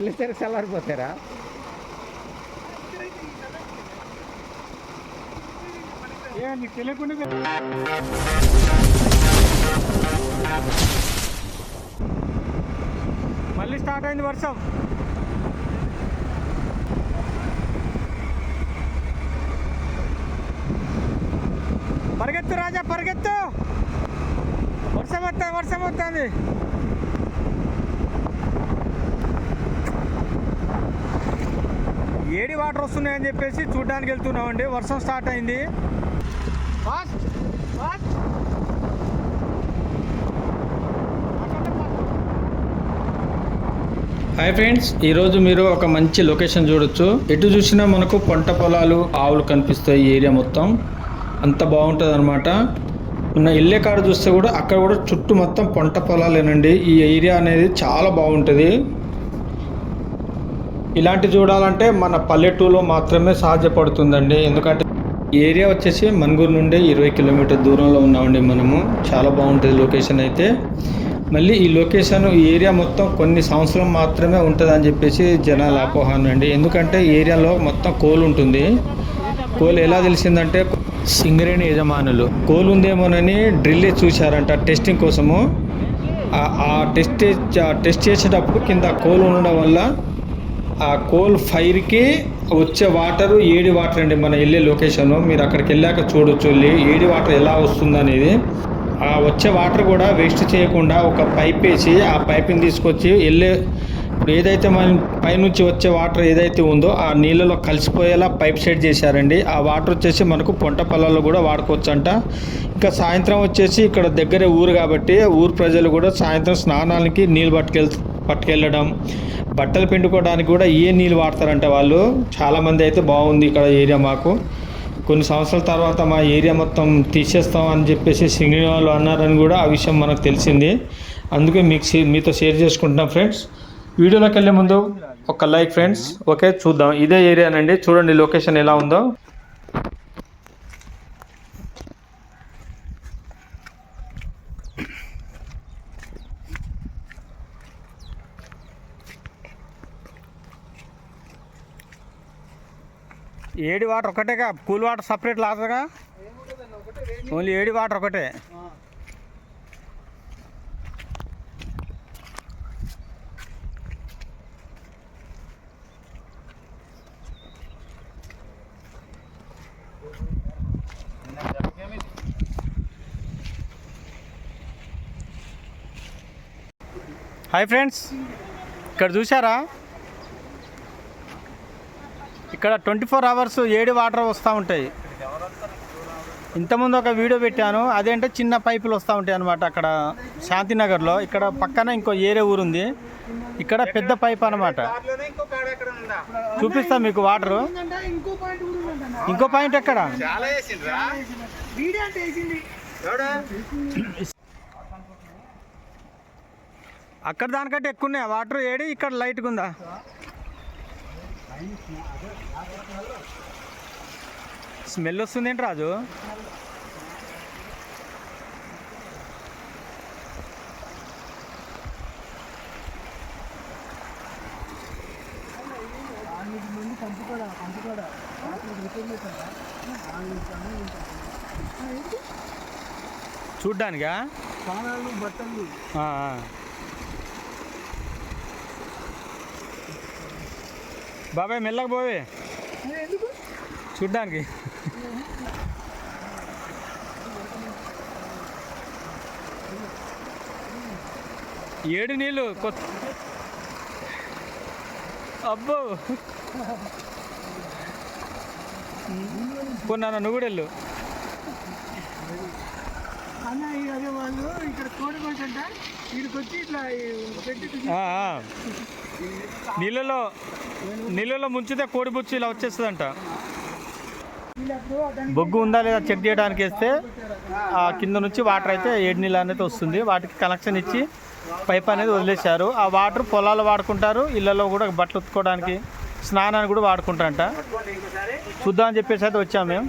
వెళ్ళేసరికి చల్లారిపోతారా తెలియకుండా మళ్ళీ స్టార్ట్ అయింది వర్షం. పరిగెత్తు రాజా పరిగెత్తు. వర్షం వస్తుంది వర్షం వస్తుంది ఏడి వాటర్ వస్తున్నాయని చెప్పేసి చూడడానికి వెళ్తున్నామండి. వర్షం స్టార్ట్ అయింది. ఫాస్ట్ ఫాస్ట్ హాయ్ ఫ్రెండ్స్ ఈరోజు మీరు ఒక మంచి లొకేషన్ చూడొచ్చు. ఎటు చూసినా మనకు పంట పొలాలు ఆవులు కనిపిస్తాయి ఈ ఏరియా మొత్తం. అంత బాగుంటుంది అనమాట ఉన్న ఇల్లే కాడ చూస్తే కూడా అక్కడ కూడా చుట్టూ మొత్తం పంట పొలాలేనండి. ఈ ఏరియా అనేది చాలా బాగుంటుంది. ఇలాంటి చూడాలంటే మన పల్లెటూరులో మాత్రమే సాధ్యపడుతుందండి. ఎందుకంటే ఏరియా వచ్చేసి మన్గూరు నుండి ఇరవై కిలోమీటర్ దూరంలో ఉన్నామండి మనము. చాలా బాగుంటుంది లొకేషన్ అయితే. మళ్ళీ ఈ లొకేషన్ ఈ ఏరియా మొత్తం కొన్ని సంవత్సరం మాత్రమే ఉంటుంది అని చెప్పేసి జనాల అపోహన అండి ఎందుకంటే ఏరియాలో మొత్తం కోల్ ఉంటుంది. కోల్ ఎలా తెలిసిందంటే సింగరేణి యజమానులు. కోల్ ఉందేమోనని డ్రిల్ చూశారంట టెస్టింగ్ కోసము. ఆ- టెస్ట్ ఆ టెస్ట్ చేసేటప్పుడు కింద కోల్ ఉండడం వల్ల ఆ కోల్ ఫైర్కి వచ్చే వాటర్ ఏడి వాటర్ అండి మన వెళ్ళే లొకేషన్. మీరు అక్కడికి వెళ్ళాక చూడొచ్చు. ఏడి వాటర్ ఎలా వస్తుంది అనేది ఆ వచ్చే వాటర్ కూడా వేస్ట్ చేయకుండా ఒక పైప్ వేసి ఆ పైప్ని తీసుకొచ్చి వెళ్ళే ఇప్పుడు ఏదైతే మన పైనుంచి వచ్చే వాటర్ ఏదైతే ఉందో ఆ నీళ్ళలో కలిసిపోయేలా పైప్ సెట్ చేశారండి. ఆ వాటర్ వచ్చేసి మనకు పొంట పొలాల్లో కూడా వాడుకోవచ్చు అంట ఇంకా సాయంత్రం వచ్చేసి ఇక్కడ దగ్గరే ఊరు కాబట్టి ఊరు ప్రజలు కూడా సాయంత్రం స్నానానికి నీళ్ళు పట్టుకెళ్ పట్టుకెళ్ళడం బట్టలు పిండుకోవడానికి కూడా ఏ నీళ్ళు వాడతారంటే వాళ్ళు చాలామంది అయితే బాగుంది ఇక్కడ ఏరియా మాకు. కొన్ని సంవత్సరాల తర్వాత మా ఏరియా మొత్తం తీసేస్తాం అని చెప్పేసి సింగిల్ వాళ్ళు అన్నారని కూడా ఆ విషయం మనకు తెలిసింది. అందుకే మీకు మీతో షేర్ చేసుకుంటున్నాం ఫ్రెండ్స్. వీడియోలోకి వెళ్ళే ముందు ఒక లైక్ ఫ్రెండ్స్ ఓకే? చూద్దాం. ఇదే ఏరియానండి. చూడండి లొకేషన్ ఎలా ఉందో. ఏడి వాటర్ ఒకటేగా? కూల్ వాటర్ సపరేట్ లాగా ఓన్లీ ఏడి వాటర్ ఒకటే. హాయ్ ఫ్రెండ్స్ ఇక్కడ చూసారా ఇక్కడ ట్వంటీ ఫోర్ అవర్స్ ఏడు వాటర్ వస్తూ ఉంటాయి. ఇంతకుముందు ఒక వీడియో పెట్టాను. అదేంటే చిన్న పైపులు వస్తూ ఉంటాయి అనమాట అక్కడ శాంతినగర్లో. ఇక్కడ పక్కన ఇంకో ఏరే ఊరుంది. ఇక్కడ పెద్ద పైప్ అనమాట చూపిస్తా మీకు వాటర్. ఇంకో పాయింట్ ఎక్కడ? అక్కడ దానికంటే ఎక్కువ ఉన్నాయి? వాటర్ ఏడి? ఇక్కడ లైట్గా ఉందా? స్మెల్ వస్తుంది ఏంటి రాజు? చూడ్డానికా? స్నానాలు బట్టలు ఆ, ఆ. బాబాయ్ మెల్లగా పోవే. చూడ్డానికి. ఏడు నీళ్ళు కొత్త అబ్బో. కొన్నా నువ్వు కూడా వెళ్ళు. అన్న అదే వాళ్ళు ఇక్కడ కోడి అంట వీడికి వచ్చి ఇట్లా పెట్టి. నీళ్ళలో నీళ్ళలో ముంచితే కోడి బుచ్చి ఇలా వచ్చేస్తుందంట. బొగ్గు ఉందా లేదా చెక్ చేయడానికి వేస్తే ఆ కింద నుంచి వాటర్ అయితే ఏడు నీళ్ళు అనేది వస్తుంది. వాటికి కనెక్షన్ ఇచ్చి పైప్ అనేది వదిలేశారు. ఆ వాటర్ పొలాలు వాడుకుంటారు ఇళ్ళలో కూడా బట్టలు ఉత్తుకోవడానికి స్నానానికి కూడా వాడుకుంటారంట. చూద్దామని చెప్పేసి అయితే వచ్చాము మేము.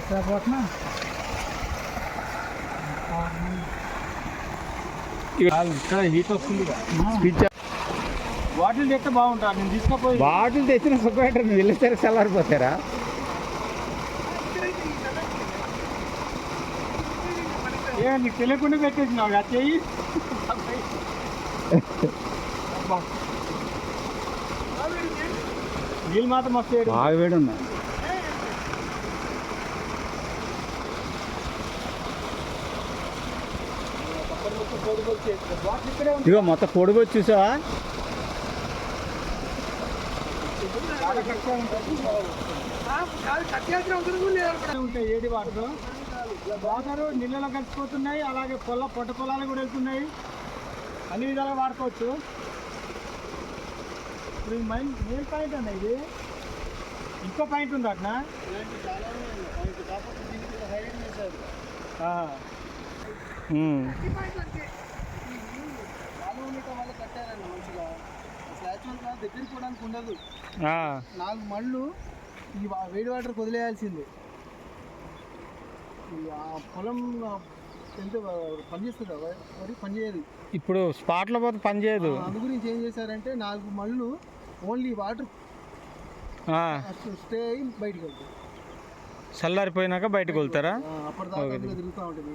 ఎట్లా పోతున్నా? ఇక్కడ హీట్ వస్తుంది బాటిల్ తెస్తే బాగుంటుంది నేను తీసుకుపోయి బాటిల్ తెచ్చిన నువ్వు వెళ్ళేసరికి చల్లారిపోతారా ఏ నీకు తెలియకుండా పెట్టేసినావు కదా చెయ్యి. నీళ్ళు మాత్రం మస్తు వేడి. బాగా వేడి ఉన్నా బాటిల్ ఇక్కడే ఉంది. ఇగో మొత్తం పొడుగు వచ్చి చూసావా చాలా కష్టంగా ఉంటుంది. కాదు కట్ చేసిన అవసరం కూడా మొత్తం పొడుగు ఉంటాయి ఏడి వాటర్ వాటర్ నీళ్ళలో కలిసిపోతున్నాయి అలాగే పొల పొట్ట పొలాలు కూడా వెళ్తున్నాయి. అన్ని విధాలుగా వాడుకోవచ్చు. ఇప్పుడు మెయిన్ మెయిన్ పాయింట్ అన్న ఇది? ఇంకో పాయింట్ ఉంది అట్నా? దగ్గరికి పోవడానికి ఉండదు. నాలుగు మళ్ళు ఈ వేడి వాటర్ వదిలేయాల్సిందే. పొలం ఎంత పనిచేస్తుంది మరి పనిచేయదు ఇప్పుడు స్పాట్లో పోతే పని చేయదు. అందు గురించి ఏం చేశారంటే నాలుగు మళ్ళు ఓన్లీ వాటర్ స్టే అయ్యి బయటికి వెళ్తాయి చల్లారిపోయినాక బయటకు వెళ్తారా? అప్పటిదాకా తిరుగుతూ ఉంటుంది.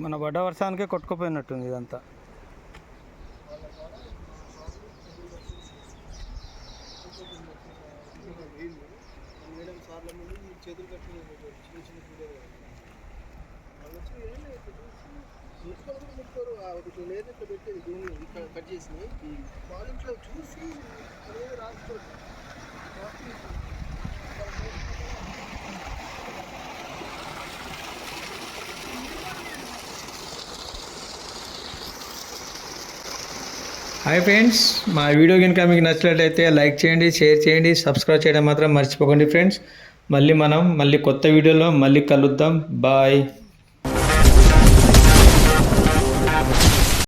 లేదు ఇట్లా పెట్టేది కొట్టుకుపోయినట్టుంది ఇక్కడ కట్ చేసి వాళ్ళ ఇంట్లో చూసి అదే హాయ్ ఫ్రెండ్స్ మా వీడియో కనుక మీకు నచ్చినట్లయితే లైక్ చేయండి షేర్ చేయండి సబ్స్క్రైబ్ చేయడం మాత్రం మర్చిపోకండి ఫ్రెండ్స్ మళ్ళీ మనం మళ్ళీ కొత్త వీడియోలో మళ్ళీ కలుద్దాం. బాయ్